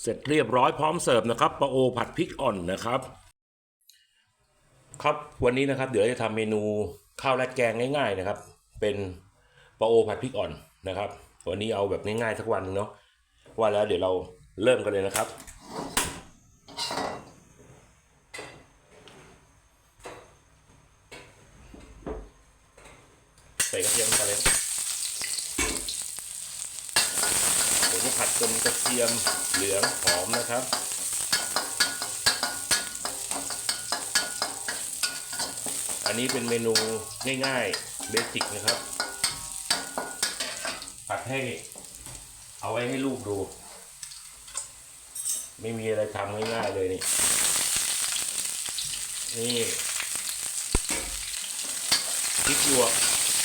เสร็จเรียบร้อยพร้อมเสิร์ฟนะครับปลาโอผัดพริกอ่อนนะครับ ครับวันนี้นะครับ เดี๋ยวจะทำเมนูข้าวราดแกงง่าย ๆนะครับ เป็นปลาโอผัดพริกอ่อนนะครับ วันนี้เอาแบบง่ายๆสักวันเนาะว่าแล้วเดี๋ยวเราเริ่มกันเลยนะครับใส่กระเทียมไปเลย ผัดจนกระเทียมเหลืองหอมนะครับอันนี้เป็นเมนูง่ายๆเบสิกนะครับ ผัดให้เอาไว้ให้ลูกดู ไม่มีอะไรทำง่ายๆเลยนี่ นี่พริกหยวก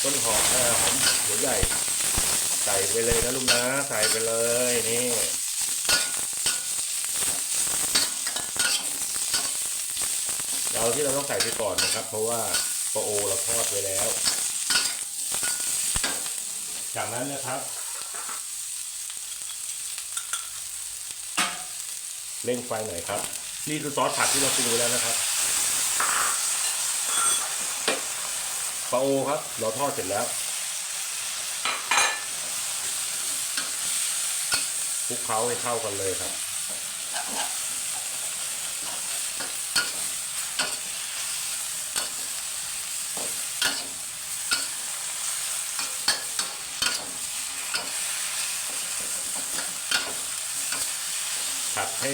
ต้นหอมหอมหัวใหญ่ ใส่ไปเลยนะลูกนะ ใส่ไปเลยนี่เราที่เราต้องใส่ไปก่อนนะครับ เพราะว่าปลาโอเราทอดไว้แล้ว จากนั้นนะครับเร่งไฟหน่อยครับ นี่คือซอสผัดที่เราปรุงไว้แล้วนะครับปลาโอครับ เราทอดเสร็จแล้ว คลุกเคล้าให้เข้ากันเลยครับ ผัดให้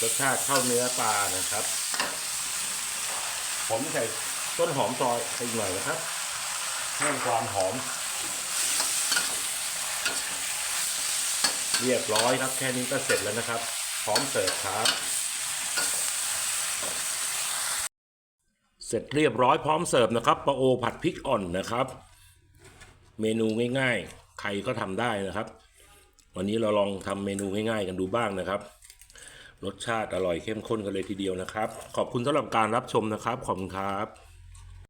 รสชาติเข้าเนื้อปลานะครับ ผมใส่ต้นหอมซอยไปอีกหน่อยนะครับเพิ่มความหอม เรียบร้อยครับแค่นี้ก็เสร็จแล้วนะครับ พร้อมเสิร์ฟครับ เสร็จเรียบร้อยพร้อมเสิร์ฟนะครับปลาโอผัดพริกอ่อนนะครับ เมนูง่ายๆ ใครก็ทำได้นะครับ วันนี้เราลองทำเมนูง่ายๆ กันดูบ้างนะครับรสชาติอร่อยเข้มข้นกันเลยทีเดียวนะครับ ขอบคุณสำหรับการรับชมนะครับ ขอบคุณครับ